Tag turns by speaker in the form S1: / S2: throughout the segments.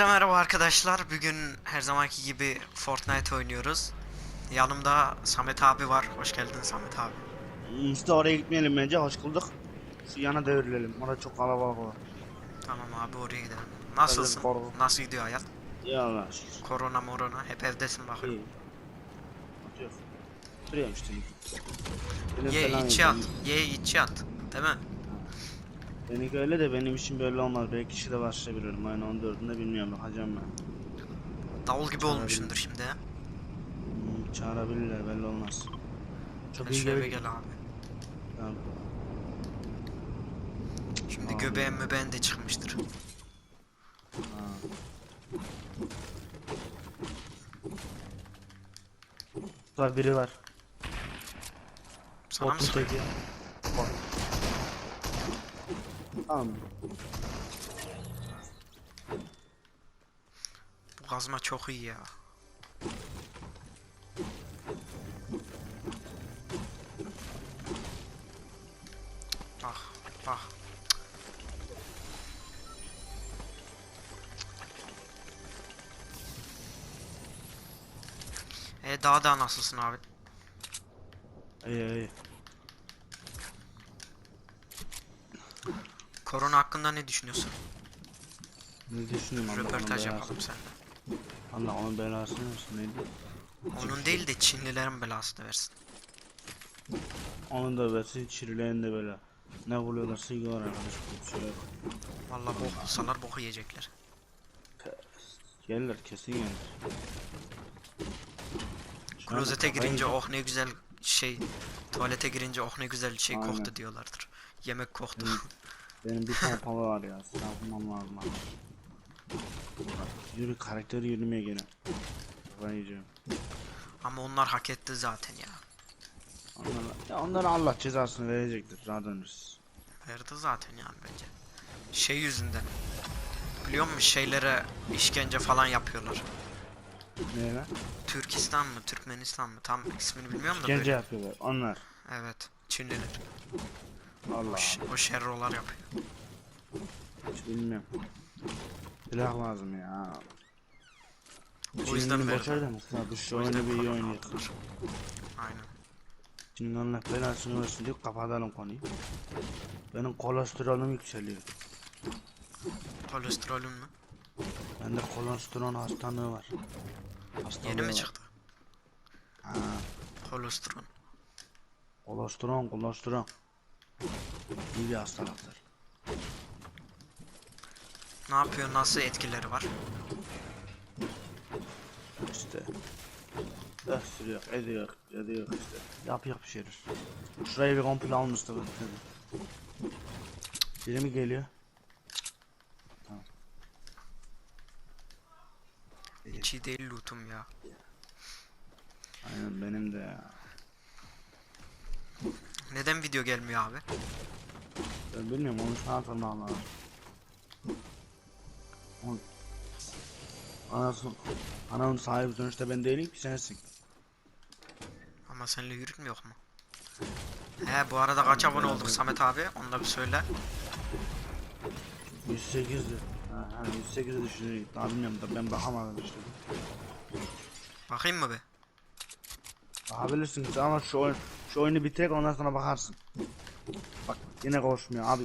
S1: Hepinize merhaba arkadaşlar. Bugün her zamanki gibi Fortnite oynuyoruz. Yanımda Samet abi var. Hoş geldin Samet abi.
S2: İşte oraya gitmeyelim bence hoş bulduk. Şu yana devrilelim. Orada çok kalabalık var.
S1: Tamam abi oraya gidelim. Nasılsın?
S2: Bakalım.
S1: Nasıl gidiyor hayat?
S2: Ya Allah şükür.
S1: Korona morona hep evdesin bakın.
S2: İyi. Yok. Duruyorum işte.
S1: Ye içi at. Ye içi at. Değil mi?
S2: Benimki öyle de benim için böyle olmaz. Belki kişi de başlayabilirim. Aynen 14'ünde bilmiyorum bakacağım ben.
S1: Davul gibi olmuşsundur şimdi.
S2: Hmm, çağırabilirler belli olmaz. Çok iyi gel.
S1: gel abi.
S2: Tamam.
S1: Şimdi
S2: Abi.
S1: göbeğim mübeğin de çıkmıştır.
S2: Ha. Var biri var.
S1: Sana mı
S2: Botun
S1: sıkıyor?
S2: teki. Bot. Tamam.
S1: Bu kazma çok iyi ya. Bak bak. E daha da nasılsın abi?
S2: İyi iyi.
S1: Korona hakkında ne düşünüyorsun?
S2: Ne düşünüyorum onun
S1: Röportaj
S2: belası-
S1: yapalım seninle.
S2: Allah onun belasını versin neydi?
S1: Onun değil de Çinlilerin belasını versin.
S2: Onun da versin çirilerin de böyle. Ne buluyorlar sigara arkadaş şey yok.
S1: Vallahi bok bulsalar boku yiyecekler.
S2: Gelirler kesin gelir. Şu
S1: Klozete
S2: kafayı
S1: girince oh ne güzel şey tuvalete girince oh ne güzel şey
S2: Aynen.
S1: koktu diyorlardır. Yemek koktu.
S2: Benim bir tane pava var ya. Sapmam lazım abi. Yürü karakteri yürümeye gene. Ben yiyeceğim.
S1: Ama onlar hak etti zaten ya.
S2: Onlara, ya onlara Allah cezasını verecektir. Dönürüz.
S1: Verdi zaten yani bence. Şey yüzünden. Biliyor musun şeylere işkence falan yapıyorlar.
S2: Ne lan?
S1: Türkistan mı, Türkmenistan mı? Tam ismini bilmiyorum da
S2: Gence
S1: böyle.
S2: yapıyorlar. Onlar.
S1: Evet, Çinliler.
S2: Allah.
S1: O, ş- o şerrolar yapıyor.
S2: Hiç bilmiyorum. Silah lazım ya.
S1: O yüzden
S2: Çin'in
S1: verdi.
S2: boşver da mesela bu şu
S1: O yüzden
S2: oyunu bir iyi oynuyor.
S1: aldılar. Aynen.
S2: Çin'in Allah belasını versin diye kapatalım konuyu. Benim kolesterolüm yükseliyor.
S1: Kolesterolün mü?
S2: Bende kolesterol hastalığı var. Hastalığı
S1: Yeni mi
S2: var.
S1: çıktı?
S2: Ha,
S1: Kolesterol.
S2: kolesterol, kolesterol. İyi bir hastalıktır.
S1: Ne yapıyor? Nasıl etkileri var?
S2: İşte. Da sürüyor, ediyor, ediyor işte. Yapıyor bir şeyler. Şurayı bir komple almıştı bak. Biri mi geliyor? Tamam.
S1: Hiç iyi değil lootum ya.
S2: Aynen benim de ya.
S1: Neden video gelmiyor abi?
S2: Ben bilmiyorum onu sana sormam lazım. On... Anası, anamın sahibi sonuçta ben değilim ki sensin.
S1: Ama seninle yürütmüyor mu? He bu arada kaç abone olduk Samet abi? Onu da bir söyle.
S2: 108'di. Ha, ha 108'i düşünüyorum. Daha bilmiyorum da ben bakamadım işte.
S1: Bakayım mı be?
S2: Bakabilirsin ama şu oyun şu oyunu bitirek ondan sonra bakarsın. Bak yine koşmuyor abi.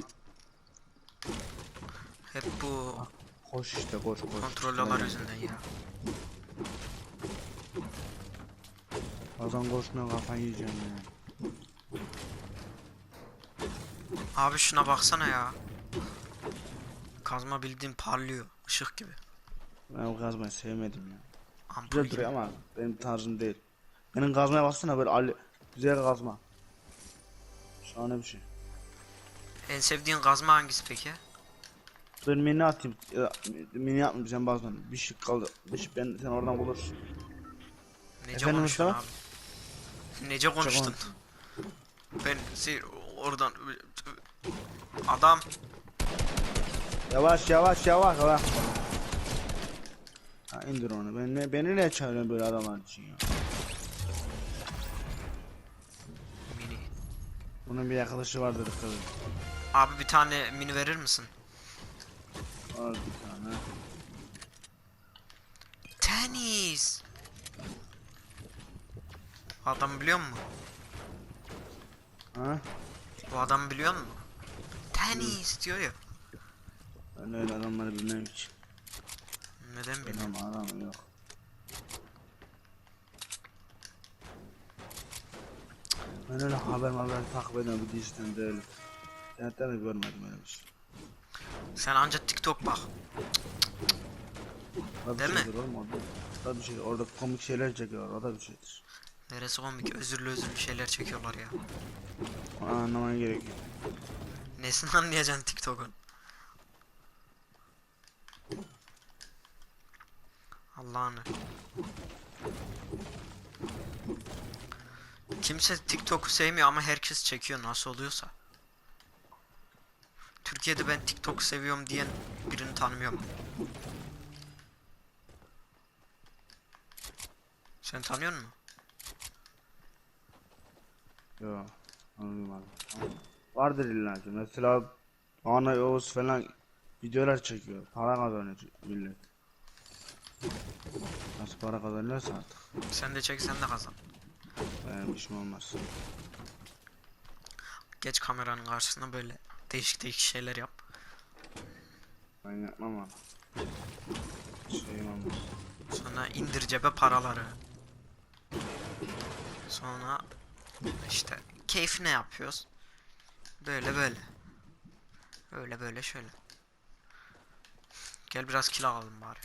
S1: Hep bu
S2: Koş işte koş koş.
S1: kontrolörler yüzünden ya.
S2: Bazen koşmuyor kafayı yiyeceğim ya.
S1: Abi şuna baksana ya. Kazma bildiğin parlıyor. ışık gibi.
S2: Ben o kazmayı sevmedim ya.
S1: Ampul
S2: Güzel
S1: gibi.
S2: duruyor ama benim tarzım değil. Benim kazmaya baksana böyle Ali güzel kazma. Şahane bir şey.
S1: En sevdiğin kazma hangisi peki?
S2: Ben mini atayım. Ya, mini atmayayım sen bazen. Bir şey kaldı. Bir şey ben sen oradan bulursun.
S1: Nece
S2: Efendim
S1: konuştun
S2: Mustafa?
S1: abi? Nece konuştun? Ben şey oradan adam
S2: Yavaş yavaş yavaş yavaş. Ha indir onu. Ben ne, beni ne çağırıyorsun böyle adamlar için ya? Bunun bir arkadaşı var dedik.
S1: Abi bir tane mini verir misin?
S2: Var bir tane.
S1: Tenis. Adam biliyor musun?
S2: Ha?
S1: Bu adamı biliyor musun? Tenis diyor ya.
S2: Ben öyle adamları bilmem hiç.
S1: Neden bilmiyorum?
S2: Adam, adam yok. Ben öyle haber haber takip ediyorum bir diziden değil. İnternetten de görmedim öyle bir şey.
S1: Sen ancak TikTok bak.
S2: O da bir
S1: Değil mi?
S2: şeydir oğlum orada. O da bir şey. Orada komik şeyler çekiyorlar. O da bir şeydir.
S1: Neresi komik özürlü özürlü şeyler çekiyorlar ya.
S2: Onu anlaman gerekiyor.
S1: Nesini anlayacaksın TikTok'un? Allah'ını. Kimse TikTok'u sevmiyor ama herkes çekiyor nasıl oluyorsa. Türkiye'de ben TikTok'u seviyorum diyen birini tanımıyorum. Sen tanıyor musun?
S2: Yo. Anlamadım. Vardır illa ki. Mesela Ana Oğuz falan videolar çekiyor. Para kazanıyor millet. Nasıl para kazanıyorsa artık.
S1: Sen de çek sen de kazan.
S2: Benim işim olmaz.
S1: Geç kameranın karşısına böyle değişik değişik şeyler yap.
S2: Ben yapmam ama. Şeyim olmaz.
S1: Sonra indir cebe paraları. Sonra işte keyfine yapıyoruz. Böyle böyle. Öyle böyle şöyle. Gel biraz kill alalım bari.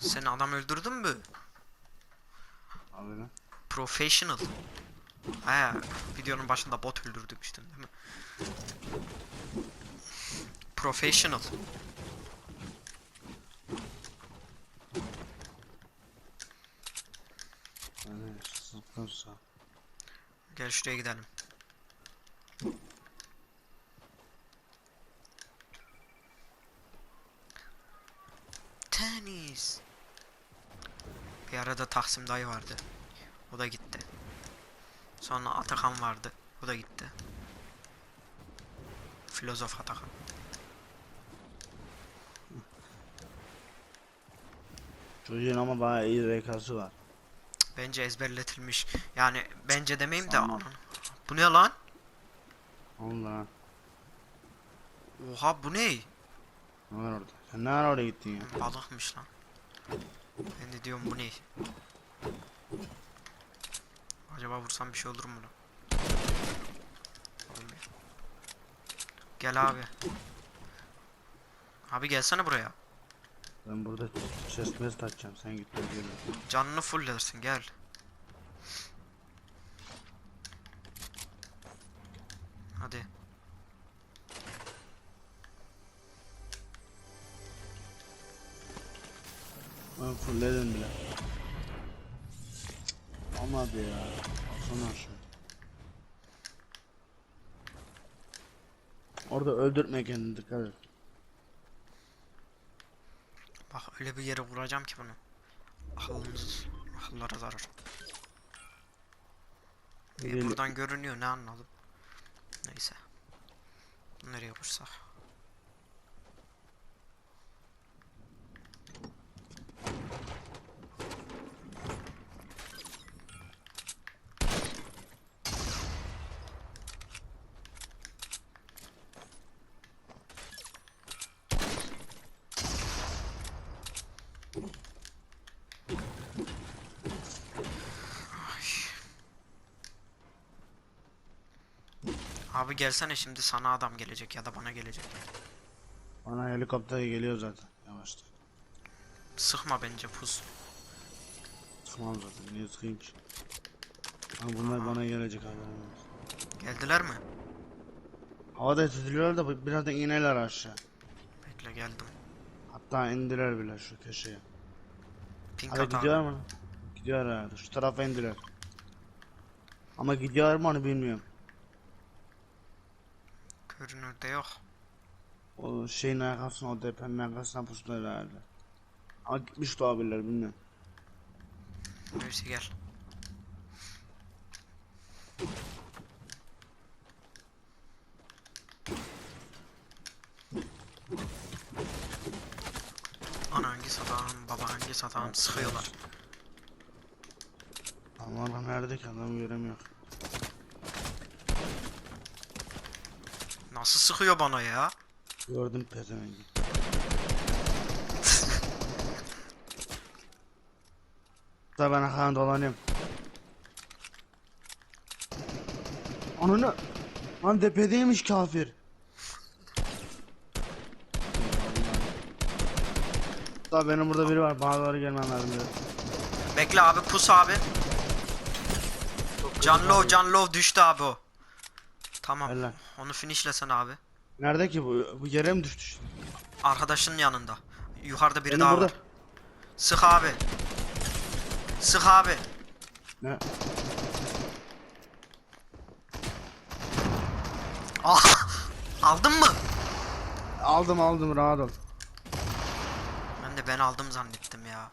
S1: Sen adam öldürdün mü?
S2: Abi lan.
S1: Professional. He, videonun başında bot öldürdükmüştün değil mi? Professional. Gel şuraya gidelim. Tenis. Bir arada Taksim dayı vardı. O da gitti. Sonra Atakan vardı. O da gitti. Filozof Atakan.
S2: Çocuğun ama bayağı iyi rekası var.
S1: Bence ezberletilmiş. Yani bence demeyeyim de
S2: Sanmam.
S1: Bu ne lan?
S2: Allah.
S1: Oha bu ne?
S2: Ne var orada? Sen ne ara oraya gittin ya?
S1: Balıkmış lan. Ben de diyorum bu ne? Acaba vursam bir şey olur mu? Olmuyor. Gel abi. Abi gelsene buraya.
S2: Ben burada ses mes takacağım. Sen git ben geliyorum.
S1: Canını fulllersin gel. Hadi.
S2: Ben fullledim bile. Olmadı ya. Sonra şu. Orada öldürtme kendini dikkat et.
S1: Bak öyle bir yere vuracağım ki bunu. Akılımız, akıllara zarar. E,
S2: Nereye-
S1: buradan görünüyor ne anladım. Neyse. Nereye vursak? Abi gelsene şimdi sana adam gelecek ya da bana gelecek.
S2: Bana helikopter geliyor zaten. Yavaştan.
S1: Sıkma bence pus.
S2: Sıkmam zaten. Niye sıkayım ki? Ama bunlar bana gelecek olsun.
S1: Geldiler mi?
S2: Havada tutuluyorlar da bu- birazdan inerler aşağı.
S1: Bekle geldim.
S2: Hatta indiler bile şu köşeye.
S1: Pink
S2: Hadi gidiyor mu? Gidiyor herhalde. Şu tarafa indiler. Ama gidiyor mu onu bilmiyorum.
S1: Görünürde yok.
S2: O şeyin arkasına, o depremin arkasına pusular herhalde. Ama gitmiş de olabilirler bilmiyorum.
S1: Neyse gel. Ana hangi satağım, baba hangi satağım sıkıyorlar.
S2: Tamam Adam nerede ki adamı göremiyor.
S1: Nasıl sıkıyor bana ya?
S2: Gördüm pezevengi. Da ben arkadan dolanıyorum. Ananı. Lan tepedeymiş kafir. Da benim burada biri var. Bana doğru gelmem lazım. biraz.
S1: Bekle abi pus abi. Can low can düştü abi o. Tamam.
S2: Helal.
S1: Onu finishlesen abi.
S2: Nerede ki bu? Bu yere mi düştü?
S1: Arkadaşının yanında. Yukarıda biri
S2: Benim
S1: daha
S2: burada.
S1: var. Sık abi. Sık abi.
S2: Ne?
S1: Ah! Aldın mı?
S2: Aldım aldım rahat ol.
S1: Ben de ben aldım zannettim ya.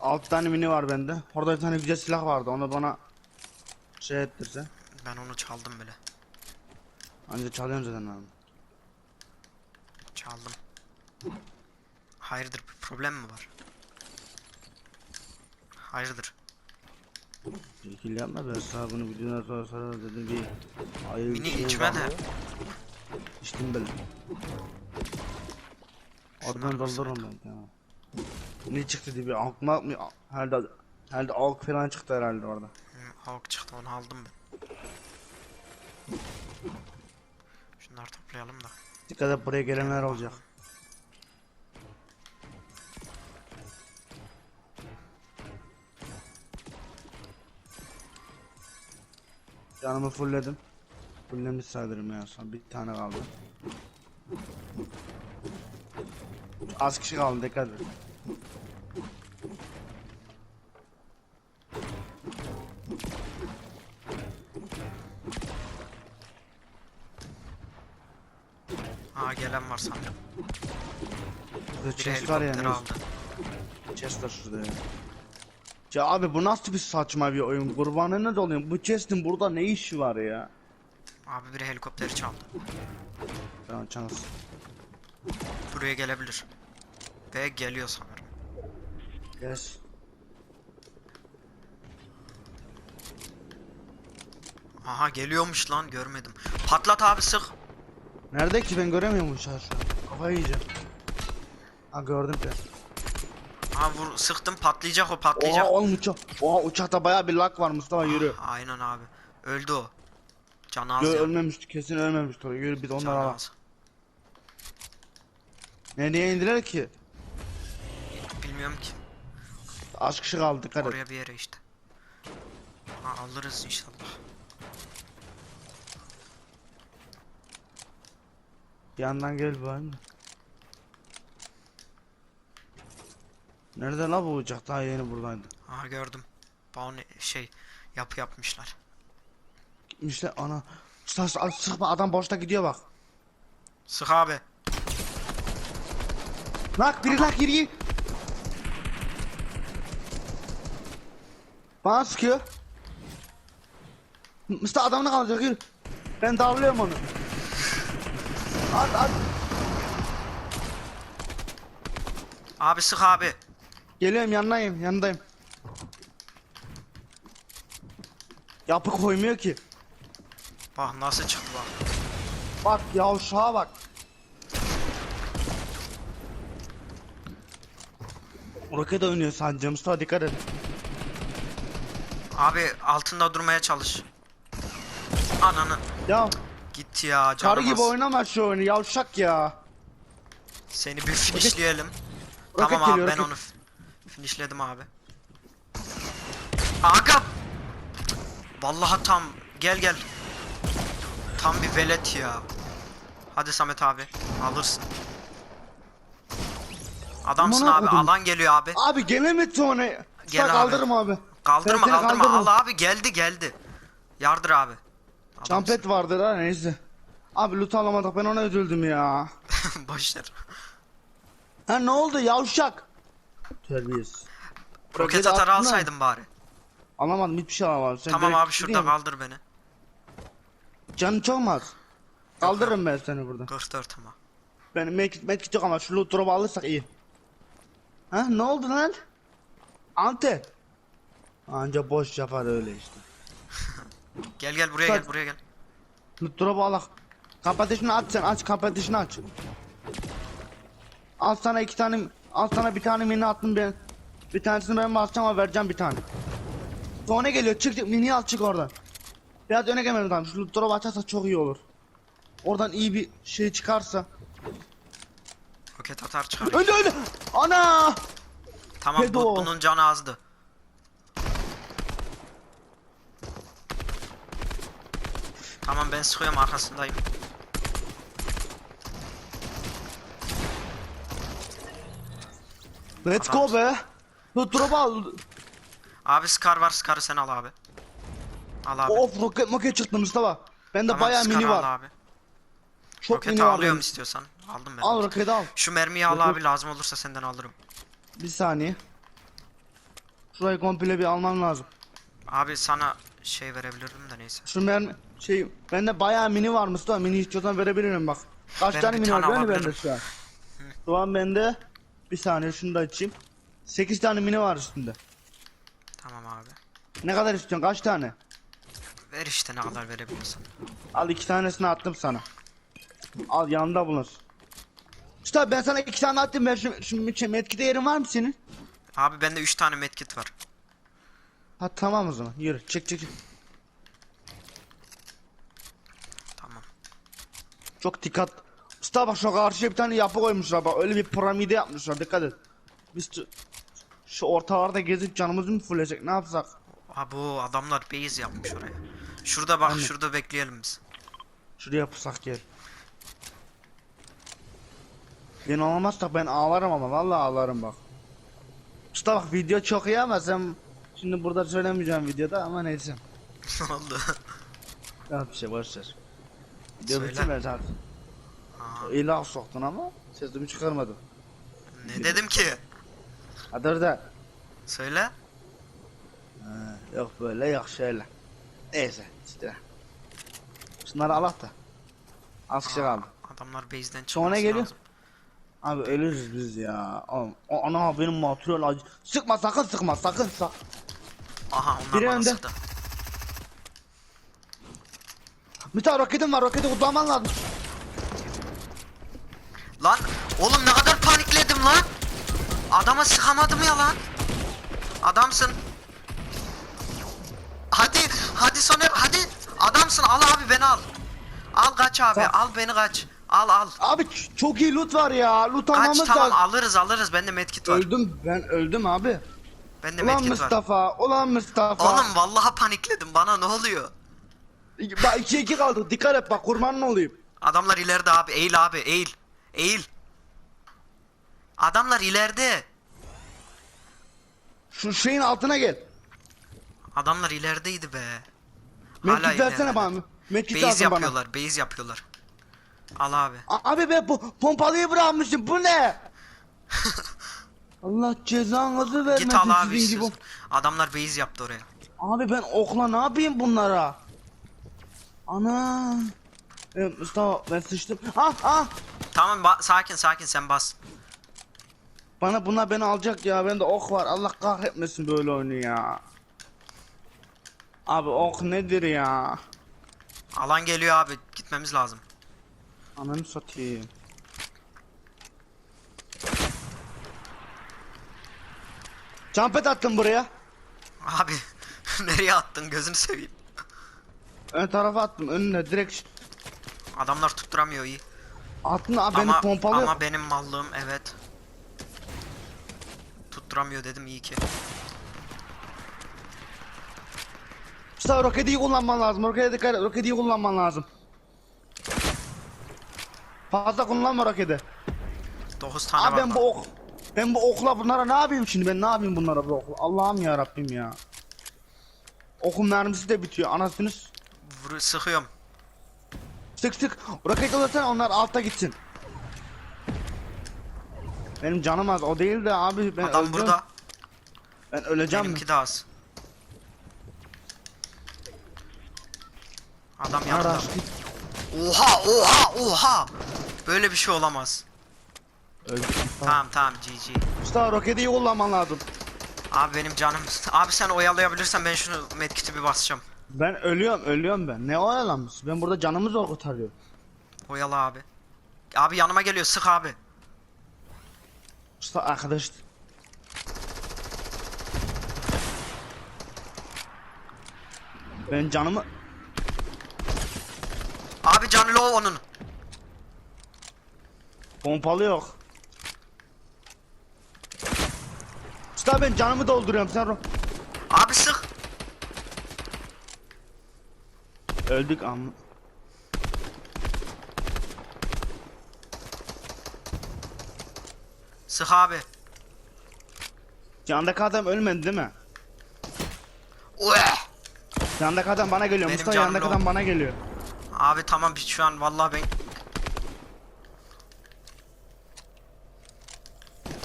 S2: 6 tane mini var bende. Orada bir tane güzel silah vardı. Onu bana şey ettirse.
S1: Ben onu çaldım bile.
S2: Anca çalıyorsun zaten abi.
S1: Çaldım. Hayırdır bir problem mi var? Hayırdır.
S2: Şekil yapma ben sana bunu videodan sonra sonra dedim bir ayrı bir
S1: Mini
S2: şey
S1: içme de.
S2: İçtim böyle. Oradan doldururum ben tamam. Ne çıktı diye bir aklıma mı herhalde herhalde alk falan çıktı herhalde orada.
S1: Hı, Havuk çıktı onu aldım ben. Şunları toplayalım da.
S2: Dikkat et buraya gelenler olacak. Canımı fullledim. Fulllemiş sayılırım ya son bir tane kaldı. Az kişi kaldı dikkat et.
S1: Aa gelen var sanırım. Biri
S2: chest var ya
S1: helikopteri
S2: ne?
S1: aldı.
S2: Chest var şurada ya. Ya abi bu nasıl bir saçma bir oyun? Kurbanına dolayım. Bu chest'in burada ne işi var ya?
S1: Abi biri helikopteri çaldı.
S2: Tamam chance.
S1: Buraya gelebilir. Ve geliyor sanırım.
S2: Yes.
S1: Aha geliyormuş lan görmedim. Patlat abi sık.
S2: Nerede ki ben göremiyorum uçağı şu an. Kafayı yiyeceğim. Ha gördüm ben.
S1: Ha vur sıktım patlayacak o
S2: Oha
S1: patlayacak.
S2: oğlum uçak. Oha uçakta baya bir lag var Mustafa yürü.
S1: Aynen abi. Öldü o. Canı az
S2: Yo, ölmemişti kesin ölmemişti o. Yürü biz onları alalım. Nereye indiler ki?
S1: Bilmiyorum ki.
S2: Az kişi kaldı dikkat.
S1: Oraya bir yere işte. Ha, alırız inşallah.
S2: Yandan gel bakayım. da. Nerede la bu uçak? Daha yeni buradaydı.
S1: Aha gördüm. Bana şey yapı yapmışlar.
S2: Gitmişler ana. Al sıkma adam boşta gidiyor bak.
S1: Sık abi.
S2: Nak biri nak giriyor. Bana sıkıyor. M- Mustafa adamını kalacak yürü. Ben davlıyorum onu. At at.
S1: Abi sık abi.
S2: Geliyorum yanındayım yanındayım. Yapı koymuyor ki.
S1: Bak nasıl çıktı bak.
S2: Bak yavşağa bak. Roket oynuyor sadece Mustafa dikkat et.
S1: Abi altında durmaya çalış. Ananı.
S2: Ya
S1: Gitti ya
S2: karı
S1: canım
S2: gibi
S1: az.
S2: oynama şu oyunu yavşak ya.
S1: Seni bir finishleyelim.
S2: Roket
S1: tamam abi
S2: geliyor,
S1: ben
S2: roket.
S1: onu finishledim abi. Aga. Vallahi tam gel gel. Tam bir velet ya. Hadi Samet abi alırsın. Adamsın
S2: Aman
S1: abi
S2: akıdım.
S1: alan geliyor abi.
S2: Abi gene mi onu?
S1: Gel abi.
S2: kaldırma abi.
S1: Kaldırma
S2: Sen-
S1: kaldırma
S2: kaldırma.
S1: al abi geldi geldi. Yardır abi.
S2: Champet vardır ha neyse. Abi loot alamadık ben ona üzüldüm ya.
S1: Boşver.
S2: Ha ne oldu yavşak? Terbiyesiz.
S1: Roket
S2: attın ha.
S1: alsaydın bari.
S2: Alamadım hiçbir şey alamadım. Sen
S1: Tamam
S2: direkt
S1: abi şurada
S2: gideyim.
S1: kaldır beni.
S2: Canın çok mu az? Kaldırırım ben seni burada.
S1: 44 ama.
S2: Benim medkit medkit yok ama şu loot drop'u alırsak iyi. Ha ne oldu lan? Ante. Anca boş yapar öyle işte.
S1: Gel gel buraya
S2: Kaç-
S1: gel buraya gel.
S2: Dur bağlak. Kapatışını aç sen aç kapatışını aç. Al sana iki tane al sana bir tane mini attım ben. Bir tanesini ben basacağım ama vereceğim bir tane. Sonra geliyor çık çık mini al çık oradan. Biraz öne gelmem lazım. Şu loot drop açarsa çok iyi olur. Oradan iyi bir şey çıkarsa.
S1: Roket atar çıkar.
S2: Önde önde. Ana!
S1: Tamam bu,
S2: Pedo.
S1: bunun canı azdı. Tamam ben sıkıyorum arkasındayım.
S2: Let's go be. Loot drop al.
S1: Abi Scar var Scar'ı sen al abi. Al abi.
S2: Of roket moket çıktı Mustafa. Bende
S1: Tamam,
S2: bayağı mini var.
S1: Abi.
S2: Çok
S1: Roketi
S2: mini var.
S1: alıyorum
S2: benim.
S1: istiyorsan. Aldım ben.
S2: Al roketi al.
S1: Şu mermiyi al abi lazım olursa senden alırım.
S2: Bir saniye. Şurayı komple bir almam lazım.
S1: Abi sana şey verebilirdim de neyse.
S2: Şu mermi şey bende bayağı mini var Mustafa. Mini istiyorsan verebilirim bak. Kaç
S1: Ben
S2: tane mini
S1: tane
S2: var bende şu an. Şu an bende bir saniye şunu da açayım. 8 tane mini var üstünde.
S1: Tamam abi.
S2: Ne kadar istiyorsun? Kaç tane?
S1: Ver işte ne kadar verebiliyorsan.
S2: Al iki tanesini attım sana. Al yanında bulunsun. Mustafa ben sana iki tane attım. Ben şu, şu, şu metkide yerin var mı senin?
S1: Abi bende 3 tane medkit var.
S2: Ha tamam o zaman. Yürü çık çık. çık.
S1: Tamam.
S2: Çok dikkat. Usta bak şu karşıya bir tane yapı koymuşlar bak öyle bir piramide yapmışlar dikkat et. Biz şu- ortalarda gezip canımızı mı fulleyecek ne yapsak?
S1: Abi bu adamlar base yapmış oraya. Şurada bak
S2: Anne.
S1: şurada bekleyelim biz.
S2: Şuraya pusak gel. Ben olmazsak ben ağlarım ama vallahi ağlarım bak. Usta bak video çok iyi ama sen şimdi burada söylemeyeceğim videoda ama neyse.
S1: ne oldu?
S2: Ya bir şey boş ver. Video bitsin ver zaten. İyi laf soktun ama sesimi çıkarmadım.
S1: Ne dedim ki?
S2: Hadi orada.
S1: Söyle.
S2: Ha, yok böyle yok şöyle. Neyse işte. Şunları al da. Az kişi kaldı.
S1: Adamlar base'den çıkması
S2: Sonra geliyor.
S1: lazım.
S2: Abi ölürüz biz ya. Oğlum, o- Ana benim material acı. Sıkma sakın sıkma sakın sak.
S1: Aha onlar
S2: Biri
S1: bana
S2: önde.
S1: sıktı.
S2: Bir tane roketim var roketi kullanman lazım.
S1: Lan oğlum ne kadar panikledim lan. Adama sıkamadım ya lan. Adamsın. Hadi hadi Soner hadi. Adamsın al abi beni al. Al kaç abi
S2: Tamam.
S1: al beni kaç. Al al.
S2: Abi çok iyi loot var ya. Loot
S1: Kaç
S2: almamız
S1: tamam
S2: lazım.
S1: alırız alırız bende medkit var.
S2: Öldüm ben öldüm abi.
S1: Bende
S2: Ulan
S1: medkit var.
S2: Mustafa, ulan Mustafa.
S1: Oğlum vallahi panikledim bana ne oluyor?
S2: Bak 2 2 kaldık. Dikkat et bak kurbanın olayım.
S1: Adamlar ileride abi eğil abi eğil. Eğil. Adamlar ileride.
S2: Şu şeyin altına gel.
S1: Adamlar ilerideydi be.
S2: Medkit versene bana. Medkit
S1: Base
S2: lazım bana.
S1: yapıyorlar, base yapıyorlar. Al abi.
S2: A- Abi ben bu pompalıyı bırakmışım. Bu ne? Allah cezanızı vermesin
S1: Git al abi
S2: sizin gibi.
S1: istiyorsan. Adamlar base yaptı oraya.
S2: Abi ben okla ne yapayım bunlara? Ana. Mustafa ben sıçtım. Ah ah.
S1: Tamam sakin sakin sen bas.
S2: Bana bunlar beni alacak ya. Bende ok var. Allah kahretmesin böyle oyunu ya. Abi ok nedir ya?
S1: Alan geliyor abi gitmemiz lazım.
S2: Ananı satayım. Jumpet attım buraya.
S1: Abi nereye attın gözünü seveyim.
S2: Ön tarafa attım önüne direkt
S1: Adamlar tutturamıyor iyi.
S2: Attın abi beni
S1: ama,
S2: pompalı.
S1: ama benim mallığım evet. Tutturamıyor dedim iyi ki.
S2: Mustafa roketi iyi kullanman lazım. Rokete dikkat et. Roketi iyi kullanman lazım. Fazla kullanma roketi.
S1: 9 tane
S2: Abi
S1: var.
S2: ben bu ok ben bu okla bunlara ne yapayım şimdi ben ne yapayım bunlara bu okla Allah'ım ya Rabbim ya. Okun mermisi de bitiyor anasını s-
S1: Vur- sıkıyorum.
S2: Sık sık roket olursa onlar altta gitsin. Benim canım az o değil de abi ben
S1: Adam
S2: öldüm.
S1: burada.
S2: Ben öleceğim?
S1: Benimki de az. Adam yanında. Oha oha oha. Böyle bir şey olamaz.
S2: Öldüm. Tamam.
S1: Tamam GG.
S2: Mustafa roketi iyi kullanman lazım.
S1: Abi benim canım. Abi sen oyalayabilirsen ben şunu medkit'i bir basacağım.
S2: Ben ölüyorum ölüyorum ben. Ne oyalanmış? Ben burada canımı zor kurtarıyorum.
S1: Oyala abi. Abi yanıma geliyor sık abi.
S2: İşte arkadaş. Ben canımı
S1: Abi canı low onun.
S2: pompalı yok. İşte ben canımı dolduruyorum sen ro-
S1: Abi sık.
S2: Öldük amma.
S1: Sık abi.
S2: Yandaki adam ölmedi değil mi?
S1: Ueh.
S2: Yandaki adam bana geliyor.
S1: Benim
S2: Mustafa
S1: canım
S2: yandaki adam bana geliyor.
S1: Abi tamam şu an vallahi ben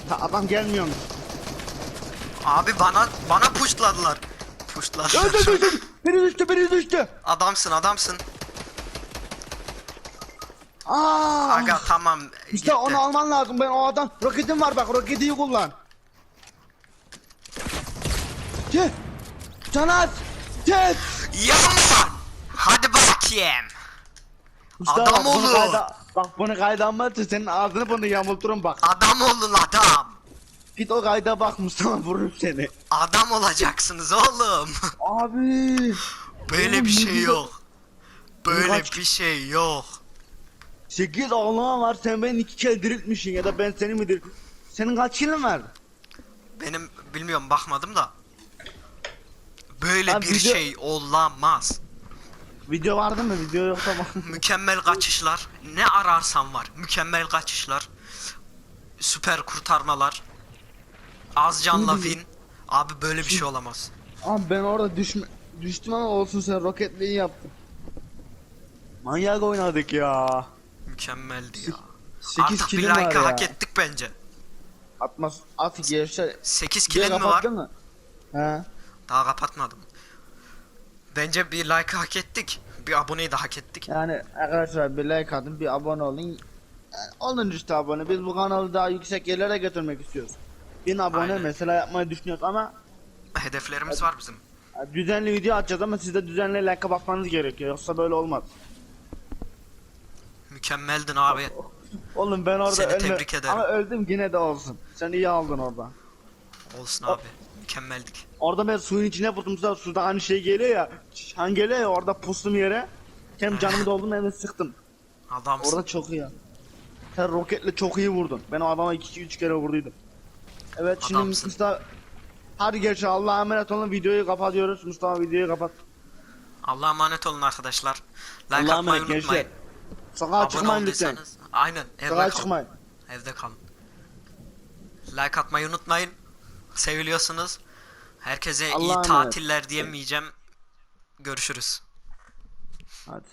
S2: Ha, adam gelmiyor.
S1: Abi bana bana puşladılar. Puşladılar.
S2: Öldü öldü öldü. Biri düştü biri düştü.
S1: adamsın adamsın.
S2: Aa.
S1: Aga tamam.
S2: İşte
S1: gitti.
S2: onu alman lazım. Ben o adam roketim var bak roketi kullan. Gel. Canat. Gel.
S1: Yaman. Hadi bakayım.
S2: Mustafa
S1: Adam
S2: bak, bunu kayda, bak bunu kayda almazsa senin ağzını bunu yamulturum bak.
S1: Adam olun adam.
S2: Git o kayda bak Mustafa vururum seni.
S1: Adam olacaksınız oğlum.
S2: Abi.
S1: Böyle
S2: Oğlum,
S1: bir şey yok. Böyle
S2: kaç-
S1: bir şey yok.
S2: 8 ağlama var sen beni iki kere diriltmişsin ya da ben seni mi diriltmişim? Senin kaç kilin var?
S1: Benim bilmiyorum bakmadım da. Böyle
S2: Abi
S1: bir
S2: video-
S1: şey olamaz.
S2: Video vardı mı? Video yok tamam.
S1: Mükemmel kaçışlar. Ne ararsan var. Mükemmel kaçışlar. Süper kurtarmalar. Az canla win. Abi böyle bir şey olamaz.
S2: Abi ben orada düşme, düştüm ama olsun sen roketle iyi yaptın. Manyak oynadık ya.
S1: Mükemmeldi ya.
S2: 8
S1: Artık bir
S2: kilim var
S1: like
S2: ya.
S1: hak ettik bence.
S2: Atmaz, at geçe.
S1: 8
S2: Diye
S1: kilin mi var?
S2: kapattın mı? He.
S1: Daha kapatmadım. Bence bir like hak ettik. Bir aboneyi de hak ettik.
S2: Yani arkadaşlar bir like atın, bir abone olun. Yani olun işte abone. Biz bu kanalı daha yüksek yerlere götürmek istiyoruz. 1000 abone
S1: Aynen.
S2: mesela yapmayı düşünüyoruz ama
S1: Hedeflerimiz var bizim.
S2: düzenli video atacağız ama siz de düzenli like basmanız gerekiyor. Yoksa böyle olmaz.
S1: Mükemmeldin abi.
S2: Oğlum ben orada
S1: Seni
S2: ölme-
S1: tebrik ederim.
S2: Ama öldüm yine de olsun. Sen iyi aldın orada.
S1: Olsun abi. Mükemmeldik.
S2: Orada ben suyun içine pustum. Sonra Suda hani şey geliyor ya. Han geliyor ya orada pustum yere. Hem canımı doldum hem de sıktım.
S1: Adamsın.
S2: Orada çok iyi. Sen roketle çok iyi vurdun. Ben o adama 2-3 kere vurduydum. Evet şimdi
S1: Adamsın.
S2: Mustafa Hadi geç Allah'a emanet olun videoyu kapatıyoruz. Mustafa videoyu kapat.
S1: Allah'a emanet olun arkadaşlar. Like
S2: Allah'a
S1: atmayı
S2: emanet gençler.
S1: unutmayın.
S2: Sokağa
S1: Abone
S2: çıkmayın lütfen.
S1: olduysanız. Aynen. Evde
S2: Sokağa
S1: kalın.
S2: çıkmayın.
S1: Evde kalın. Like atmayı unutmayın. Seviliyorsunuz. Herkese
S2: Allah'a
S1: iyi
S2: emanet.
S1: tatiller diyemeyeceğim. Görüşürüz.
S2: Hadi.